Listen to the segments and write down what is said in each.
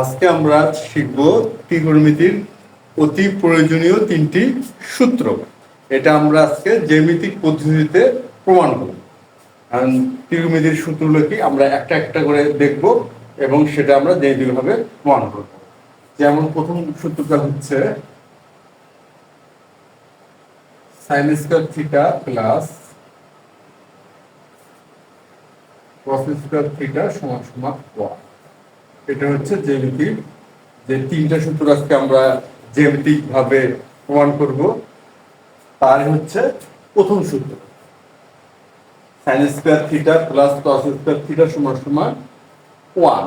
আজকে আমরা শিখব ত্রিকোণমিতির অতি প্রয়োজনীয় তিনটি সূত্র। এটা আমরা আজকে জ্যামিতিক পদ্ধতিতে প্রমাণ করব। কারণ ত্রিকোণমিতির সূত্রগুলো কি? আমরা একটা একটা করে দেখব এবং সেটা আমরা জ্যামিতিকভাবে প্রমাণ করব। যেমন প্রথম সূত্রটা হচ্ছে sine square theta plus cos square theta সমান সমান ওয়ান এটা হচ্ছে জ্যামিতিক যে তিনটা সূত্র আজকে আমরা জ্যামিতিক ভাবে প্রমাণ করব। তার হচ্ছে প্রথম সূত্র। Sine square theta plus cos square theta সমান সমান ওয়ান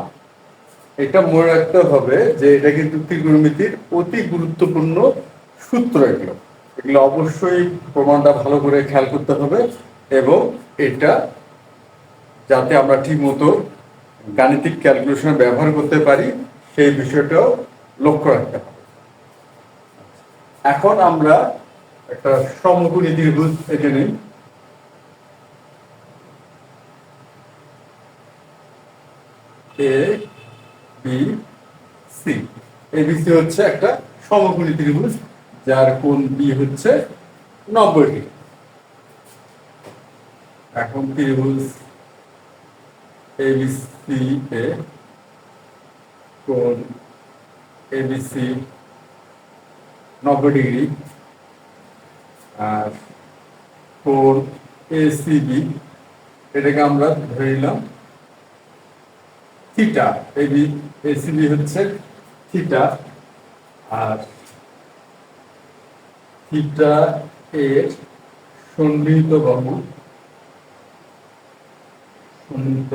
এটা মনে রাখতে হবে যে এটা কিন্তু ত্রিকোণমিতির অতি গুরুত্বপূর্ণ সূত্র এগুলো। এগুলো অবশ্যই প্রমাণটা ভালো করে খেয়াল করতে হবে এবং এটা যাতে আমরা ঠিক মতো গাণিতিক ক্যালকুলেশন ব্যবহার করতে পারি, সেই বিষয়টাও লক্ষ্য রাখতে হবে। এখন আমরা একটা সমকোণী ত্রিভুজ এঁকে নিই। এ বি সি এবিসি হচ্ছে একটা সমকোণী ত্রিভুজ, যার কোণ বি হচ্ছে নব্বই ডিগ্রি। এখন ত্রিভুজ এবিসি এ কোণ এবিসি নব্বই ডিগ্রি আর কোণ এসিবি এটাকে আমরা ধরে নিলাম থিটা এবি এসিবি হচ্ছে থিটা আর থিটা এর সন্নিহিত বাহু সন্নিহিত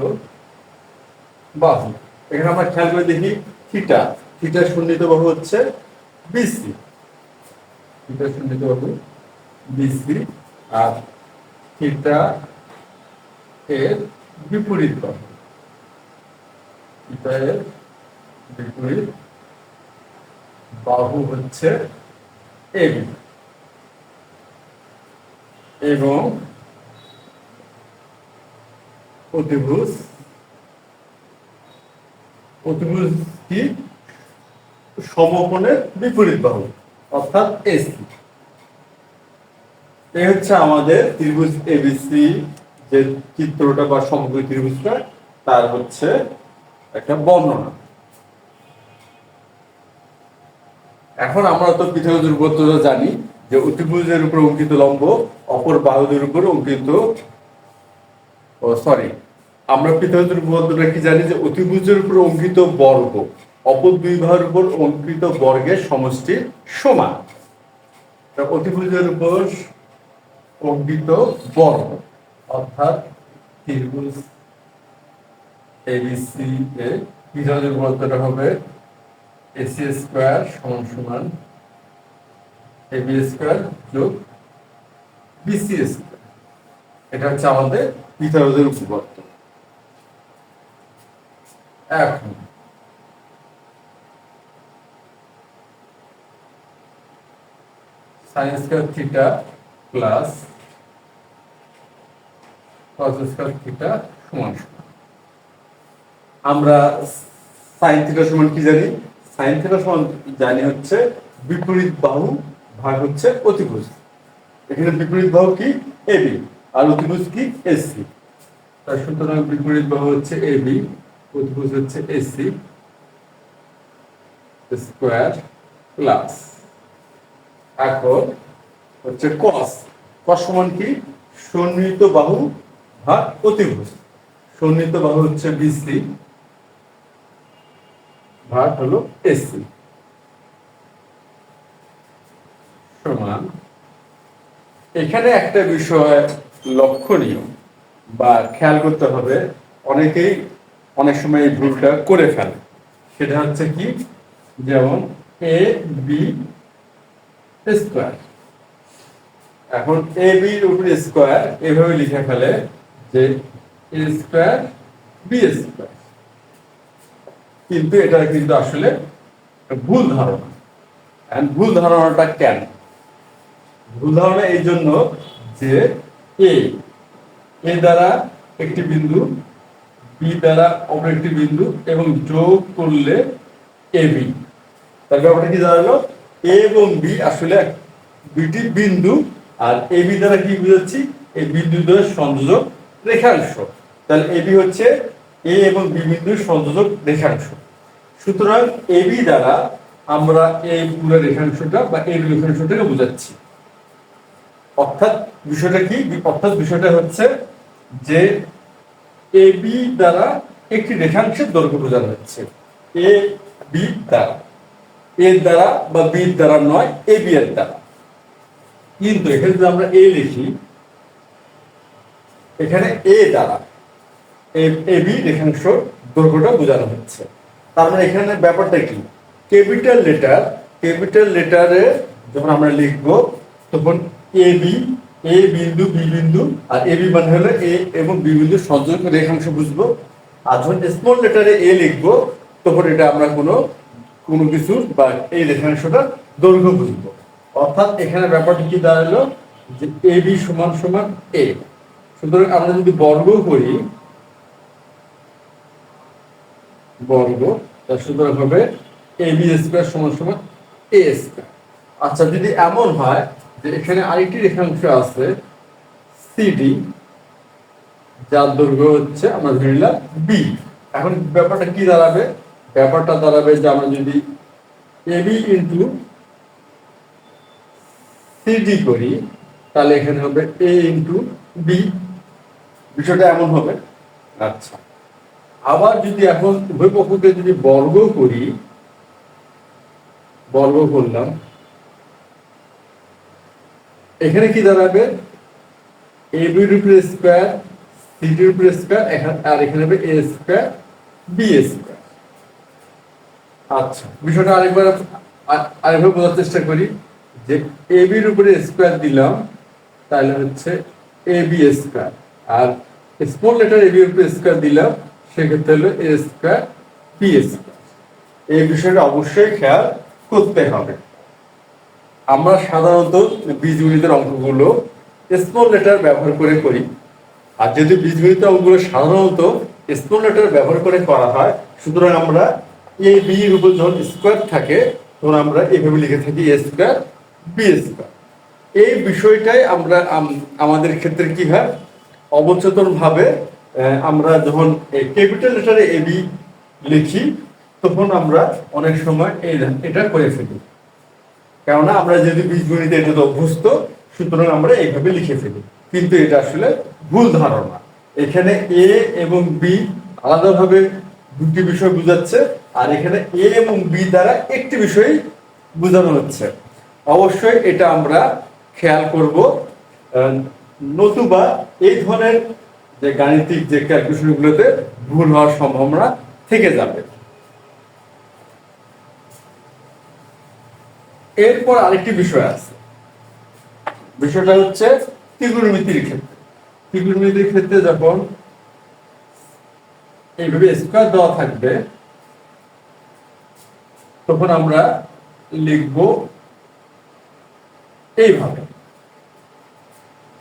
বাহু, এখানে আমরা খেয়াল করে দেখি থিটা। থিটা সন্নিহিত বাহু হচ্ছে বিসি। থিটা সন্নিহিত বাহু বিসি, আর থিটা এর বিপরীত বাহু। থিটা এর বিপরীত বাহু হচ্ছে এবি এবং অতিভুজ সমকোণের বিপরীত বাহু, অর্থাৎ এসি এই হচ্ছে আমাদের ত্রিভুজ এবিসি যে চিত্রটা বা সমকোণী ত্রিভুজটা, তার হচ্ছে একটা বর্ণনা। এখন আমরা তো পৃথিবীর উপত্যকা জানি যে অতিভুজের উপর অঙ্কিত লম্ব, অপর বাহুদের উপর অঙ্কিত, ও সরি আমরা পৃথিবীর উপপাদ্যটা কি জানি যে অতিভুজের উপর অঙ্কিত বর্গ, অপর দুই বাহুর উপর অঙ্কিত বর্গের সমষ্টি সমান। অতিভুজের উপর অঙ্কিত বর্গ, অর্থাৎ ত্রিভুজ এবিসি এ পৃথিবীর উপপাদ্যটা হবে? এসি স্কোয়ার সমান সমান এবি স্কোয়ার যোগ বিসি স্কোয়ার এটা হচ্ছে আমাদের পিথাগোরাসের উপপাদ্য। এখন। Sine square theta plus theta সমান আমরা সাইন থিটা সমান কি জানি? সাইন থিটা সমান জানি হচ্ছে বিপরীত বাহু ভাগ হচ্ছে অতিভুজ। এখানে বিপরীত বাহু কি? এবি আর অতিভুজ কি? এসি তার সুতরাং বিপরীত বাহু হচ্ছে এবি অতিভুজ হচ্ছে এসি স্কোয়ার প্লাস এখন হচ্ছে কস কস সমান কি? সন্নিহিত বাহু ভাগ অতিভুজ। সন্নিহিত বাহু হচ্ছে বিসি ভাগ হলো এসি সমান। এখানে একটা বিষয় লক্ষণীয় বা খেয়াল করতে হবে, অনেকেই অনেক সময় এই ভুলটা করে ফেলে। সেটা হচ্ছে কি? যেমন এ বি স্কোয়ার এখন এ বির উপর স্কোয়ার এভাবে লিখে ফেলে যে এ স্কোয়ার বি স্কোয়ার কিন্তু এটা কিন্তু আসলে ভুল ধারণা। ভুল ধারণাটা কেন? ভুল ধারণা এই জন্য যে এ দ্বারা একটি বিন্দু বি দ্বারা অপর একটি বিন্দু এবং যোগ করলে এবি তার ব্যাপারটা কি দাঁড়াল? এ এবং বি আসলে দুইটি বিন্দু, আর এবি দ্বারা কি বুঝাচ্ছি? এই বিন্দু দ্বারা সংযোজক রেখাংশ। তাহলে এবি হচ্ছে এ এবং বি বিন্দুর সংযোজক রেখাংশ। সুতরাং এবি দ্বারা আমরা এই পুরো রেখাংশটা বা এই রেখাংশটাকে বোঝাচ্ছি। অর্থাৎ বিষয়টা কি? অর্থাৎ বিষয়টা হচ্ছে যে এ বি দ্বারা একটি রেখাংশের দৈর্ঘ্য বোঝানো হচ্ছে। এ বি দ্বারা। এর দ্বারা বা বি দ্বারা নয় এ বি এর দ্বারা। কিন্তু এখানে যদি আমরা এ লিখি, এখানে এ দ্বারা এ বি রেখাংশ দৈর্ঘ্যটা বোঝানো হচ্ছে। তার মানে এখানে ব্যাপারটা কি? ক্যাপিটাল লেটার, ক্যাপিটাল লেটারে যখন আমরা লিখব, তখন এ বি এ বিন্দু, বি বিন্দু আর এ বি মানে হলো এ এবং বি বিন্দু সংযোগ রেখাংশ বুঝব। আর যখন স্মল লেটারে এ লিখব, তখন এটা আমরা কোনো কোনো কিছু বা এই রেখাংশটা দৈর্ঘ্য বুঝব। অর্থাৎ এখানে ব্যাপারটা কি দাঁড়াল? যে এ বি সমান সমান এ। সুতরাং আমরা যদি বর্গ করি, বর্গ, তার সুতরাং হবে এ বি স্কোয়ার সমান সমান এ স্কোয়ার। আচ্ছা যদি এমন হয় যে এখানে আরেকটি রেখাংশ আছে সিডি যার দৈর্ঘ্য হচ্ছে আমরা ধরে নিলাম বি এখন ব্যাপারটা কি দাঁড়াবে? ব্যাপারটা দাঁড়াবে যে আমরা যদি এ বি ইন্টু সিডি করি, তাহলে এখানে হবে এ ইন্টু বি বিষয়টা এমন হবে। আচ্ছা। আবার যদি এখন উভয় পক্ষকে যদি বর্গ করি, বর্গ করলাম এখানে কি দাঁড়াবে? এ বি স্কোয়ার সিটির উপরে স্কোয়ার আর এখানে হবে এ স্কোয়ার বি স্কোয়ার আচ্ছা বিষয়টা আরেকবার আরেকবার বোঝার চেষ্টা করি যে এ বির উপরে স্কোয়ার দিলাম, তাহলে হচ্ছে এ বি স্কোয়ার আর স্মল লেটার এ বির উপরে স্কোয়ার দিলাম, সেক্ষেত্রে হলো এ স্কোয়ার বি স্কোয়ার এই বিষয়টা অবশ্যই খেয়াল করতে হবে। আমরা সাধারণত বীজগণিতের অঙ্কগুলো স্মল লেটার ব্যবহার করে করি। আর যদি বীজগণিতের অঙ্কগুলো সাধারণত স্মল লেটার ব্যবহার করে করা হয়, সুতরাং আমরা এ বি এর উপর যখন স্কোয়ার থাকে, তখন আমরা এভাবে লিখে থাকি এ স্কোয়ার বি স্কোয়ার এই বিষয়টাই আমরা আমাদের ক্ষেত্রে কি হয়? অবচেতন ভাবে আমরা যখন ক্যাপিটাল লেটারে বি লিখি, তখন আমরা অনেক সময় এই এটা করে ফেলি। কেননা আমরা যদি বীজগণিতে এটা তো অভ্যস্ত, সুতরাং আমরা এইভাবে লিখে ফেলি। কিন্তু এটা আসলে ভুল ধারণা। এখানে এ এবং বি আলাদাভাবে দুটি বিষয় বোঝাচ্ছে, আর এখানে এ এবং বি দ্বারা একটি বিষয় বোঝানো হচ্ছে। অবশ্যই এটা আমরা খেয়াল করব। নতুবা এই ধরনের যে গাণিতিক যে ক্যালকুলেশনগুলোতে ভুল হওয়ার সম্ভাবনা থেকে যাবে। এরপর আরেকটি বিষয় আছে। বিষয়টা হচ্ছে ত্রিগুণমিতির ক্ষেত্রে। ত্রিগুণমিতির ক্ষেত্রে যখন এইভাবে স্কোয়ার দেওয়া থাকবে, তখন আমরা লিখব এইভাবে।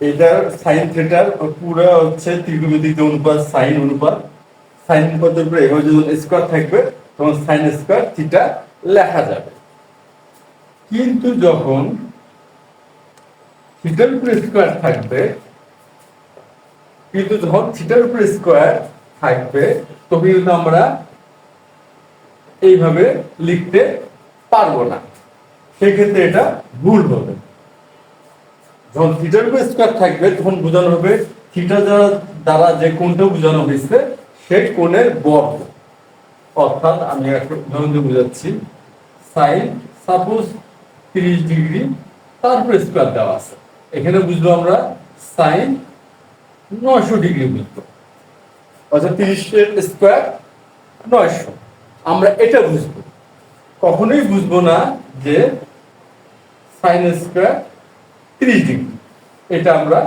এটার সাইন থিটার পুরো হচ্ছে ত্রিগুণমিতিক যে অনুপাত সাইন অনুপাত। সাইন অনুপাতের উপরে এভাবে যখন স্কোয়ার থাকবে, তখন সাইন স্কোয়ার থিটা লেখা যাবে। কিন্তু যখন থিটার উপরে স্কোয়ার থাকবে, কিন্তু যখন থিটার উপরে স্কোয়ার থাকবে তখন কিন্তু আমরা এইভাবে লিখতে পারব না। সেক্ষেত্রে এটা ভুল হবে। যখন থিটার উপরে স্কোয়ার থাকবে, তখন বোঝানো হবে থিটা দ্বারা দ্বারা যে কোণটা বোঝানো হয়েছে সেই কোণের বর্গ। অর্থাৎ আমি একটা উদাহরণ দিয়ে বোঝাচ্ছি। সাইন সাপোজ তিরিশ ডিগ্রি, তারপরে স্কোয়ার দেওয়া আছে। এখানে বুঝব আমরা সাইন নয়শো ডিগ্রি বুঝব অর্থাৎ তিরিশের স্কোয়ার নয়শো। আমরা এটা বুঝব। কখনোই বুঝব না যে সাইন স্কোয়ার তিরিশ ডিগ্রি। এটা আমরা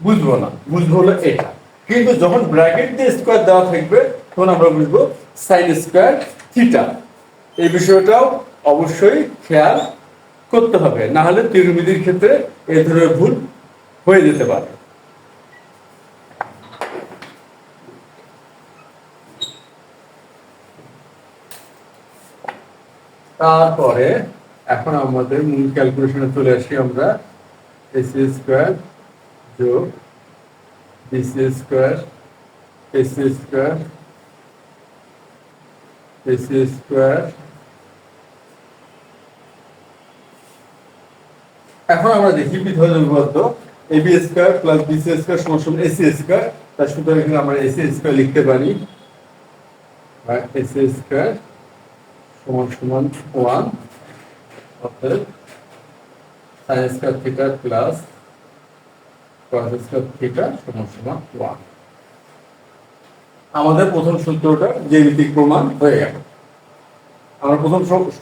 বুঝব না। বুঝব হলো এটা। কিন্তু যখন ব্র্যাকেট দিয়ে স্কোয়ার দেওয়া থাকবে, তখন আমরা বুঝব সাইন স্কোয়ার থিটা এই বিষয়টাও অবশ্যই খেয়াল করতে হবে। না হলে ত্রিমিতির ক্ষেত্রে এই ধরনের ভুল হয়ে যেতে পারে। তারপরে এখন আমাদের মূল ক্যালকুলেশনে চলে আসি আমরা। এসি স্কোয়ার যোগ BC square AC square AC square এখন আমরা দেখি বিধজ উপপাদ্য AB square plus BC square সমান সমান এসি স্কোয়ার তার সুতরাং এখানে আমরা এসি স্কোয়ার লিখতে পারি। বা এসি স্কোয়ার সমান সমান ওয়ান অর্থাৎ sine square theta plus cos square theta সমান সমান ওয়ান আমাদের প্রথম সূত্রটা জ্যামিতিক প্রমাণ হয়ে গেল। আমরা প্রথম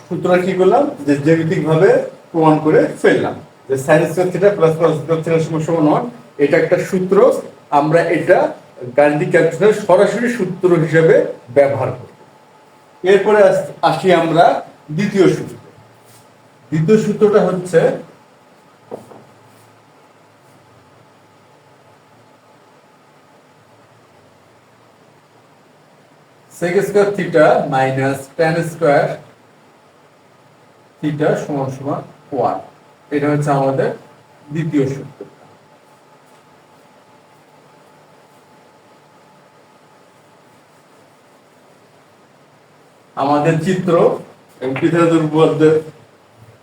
সূত্রটা কি করলাম? যে জ্যামিতিক ভাবে প্রমাণ করে ফেললাম। যে sine square theta plus cos square theta সমান সমান ওয়ান এটা একটা সূত্র, আমরা এটা গাণিতিক ক্যালকুলেশনের সরাসরি সূত্র হিসেবে ব্যবহার করি। এরপরে আসি আমরা দ্বিতীয় সূত্র। দ্বিতীয় সূত্রটা হচ্ছে sec square theta minus tan square theta সমান সমান ওয়ান এটা হচ্ছে আমাদের দ্বিতীয় সূত্র। আমাদের চিত্র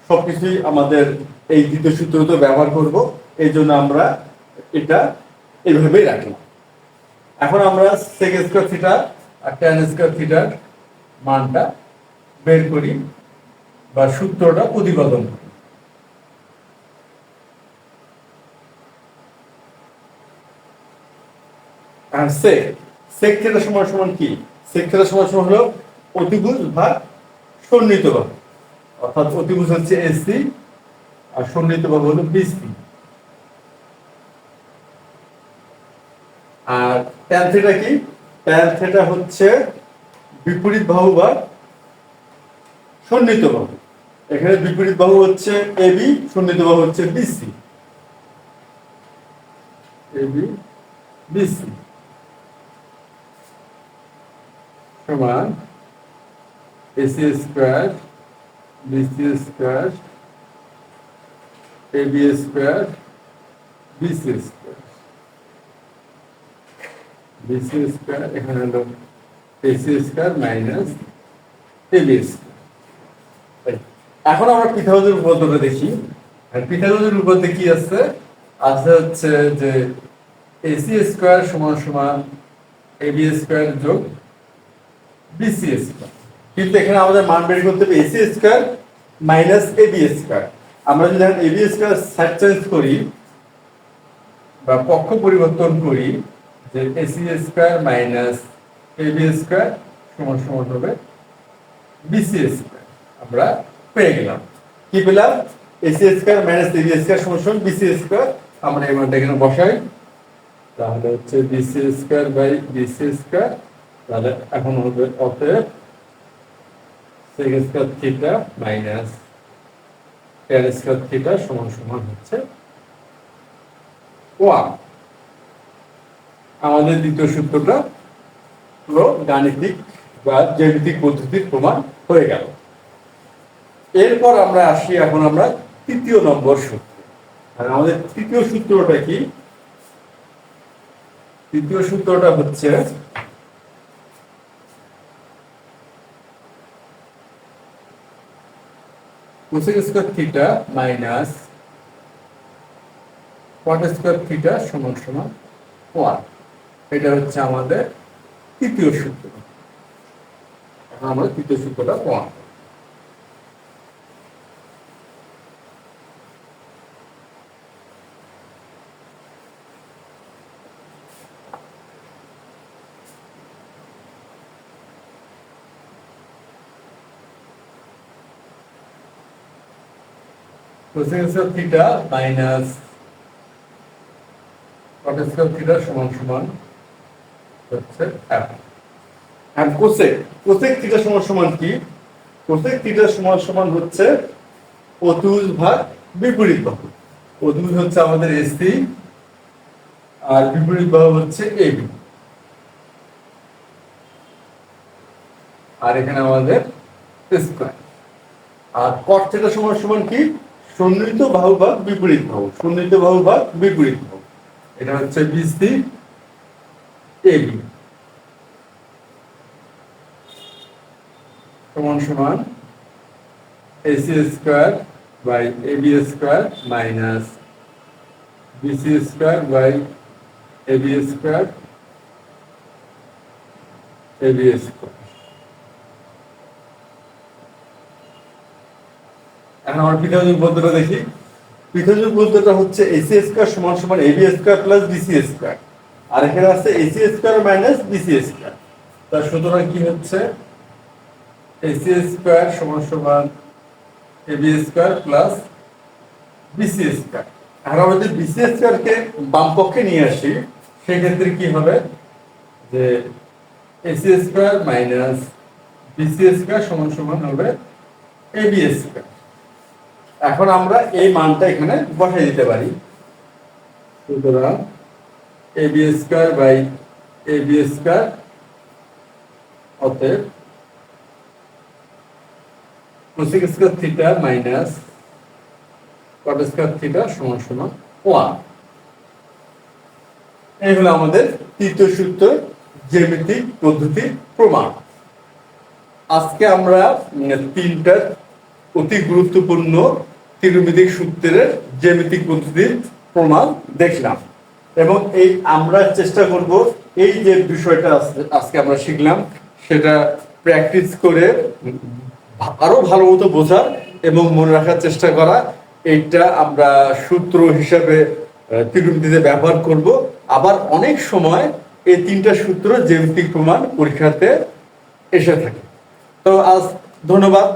সবকিছুই আমাদের এই দ্বিতীয় সূত্র তো ব্যবহার করব, এই জন্য আমরা এটা এইভাবেই রাখলাম। এখন আমরা সেক স্কোয়ার থিটা আর থিটার মানটা বের করি বা সূত্রটা প্রতিপাদন করি। আর সেক সেক থিটা সমান সমান কি? সেক থিটা সমান সমান হলো অতিভুজ ভাগ সন্নিহিত অর্থাৎ অতিভুজ হচ্ছে এসি আর সন্নিহিত হলো বিসি আর ট্যান থিটা কি? ট্যান থিটা হচ্ছে বিপরীত বাহু বা সন্নিহিত বাহু এখানে বিপরীত বাহু হচ্ছে এবি সন্নিহিত বাহু হচ্ছে বিসি এবি বিসি সমান AC square BC square AB square BC square BC square এখানে হলো AC square minus AB square এখন আমরা পিথাগোরাসের উপপাদ্যটা দেখি। পিথাগোরাসের উপপাদ্যে কি আছে? আছে হচ্ছে যে এসি স্কোয়ার সমান সমান এবি স্কোয়ার যোগ বিসি স্কোয়ার কিন্তু এখানে আমাদের মান বের করতে হবে AC square minus AB square আমরা যদি এখন এবি স্কোয়ার সাইড চেঞ্জ করি বা পক্ষ পরিবর্তন করি, যে AC square minus AB square সমান সমান হবে বিসি স্কোয়ার আমরা পেয়ে গেলাম। কি পেলাম? AC square minus AB square সমান সমান বিসি স্কোয়ার আমরা এই মানটা এখানে বসাই। তাহলে হচ্ছে BC square by BC square তাহলে এখন হবে অতএব sec square theta minus tan square theta সমান সমান হচ্ছে ওয়ান আমাদের দ্বিতীয় সূত্রটা হলো গাণিতিক বা জ্যামিতিক পদ্ধতির প্রমাণ হয়ে গেল। এরপর আমরা আসি এখন আমরা তৃতীয় নম্বর সূত্র। আর আমাদের তৃতীয় সূত্রটা কি? তৃতীয় সূত্রটা হচ্ছে cosec square theta minus cot square theta সমান সমান কোয়াট এটা হচ্ছে আমাদের তৃতীয় সূত্র। আমাদের তৃতীয় সূত্রটা one cosec square theta minus cot square theta সমান সমান হচ্ছে আর কোসেক কোসেক থিটা সমান সমান কি? কোসেক থিটা সমান সমান হচ্ছে অতুল ভাগ বিপরীত বাহু। অতুল হচ্ছে আমাদের এসি আর বিপরীত বাহু হচ্ছে এবি আর এখানে আমাদের স্কোয়ার আর কট থিটা সমান সমান কি? সন্নিহিত বাহু ভাগ বিপরীত বাহু। সন্নিহিত বাহু ভাগ বিপরীত বাহু। এটা হচ্ছে বিসি এবি সমান সমান AC square by AB square minus BC square by AB square AB square এখন আমরা পৃথক পদ্ধতিটা দেখি। পৃথক পদ্ধতিটা হচ্ছে এসি স্কোয়ার সমান সমান AB square plus BC square আর এখানে আছে AC square minus BC square তার সুতরাং কি হচ্ছে? এসি স্কোয়ার সমান সমান AB square plus BC square এখন আমরা যদি বিসি স্কোয়ারকে বাম পক্ষে নিয়ে আসি, সেক্ষেত্রে কি হবে? যে AC square minus BC square সমান সমান হবে এবি স্কোয়ার এখন আমরা এই মানটা এখানে বসাই দিতে পারি। সুতরাং AB square by AB square অতএব cosec square theta minus cot square theta সমান সমান ওয়ান এই হলো আমাদের তৃতীয় সূত্র জ্যামিতিক পদ্ধতির প্রমাণ। আজকে আমরা উম, তিনটা অতি গুরুত্বপূর্ণ ত্রিমিতিক সূত্রের জ্যামিতিক পদ্ধতির প্রমাণ দেখলাম। এবং এই আমরা চেষ্টা করব, এই যে বিষয়টা আজকে আমরা শিখলাম, সেটা প্র্যাকটিস করে আরও ভালো মতো বোঝার এবং মনে রাখার চেষ্টা করা। এইটা আমরা সূত্র হিসাবে ত্রিমিতিতে ব্যবহার করব। আবার অনেক সময় এই তিনটা সূত্র জ্যামিতিক প্রমাণ পরীক্ষাতে এসে থাকে। তো আজ ধন্যবাদ।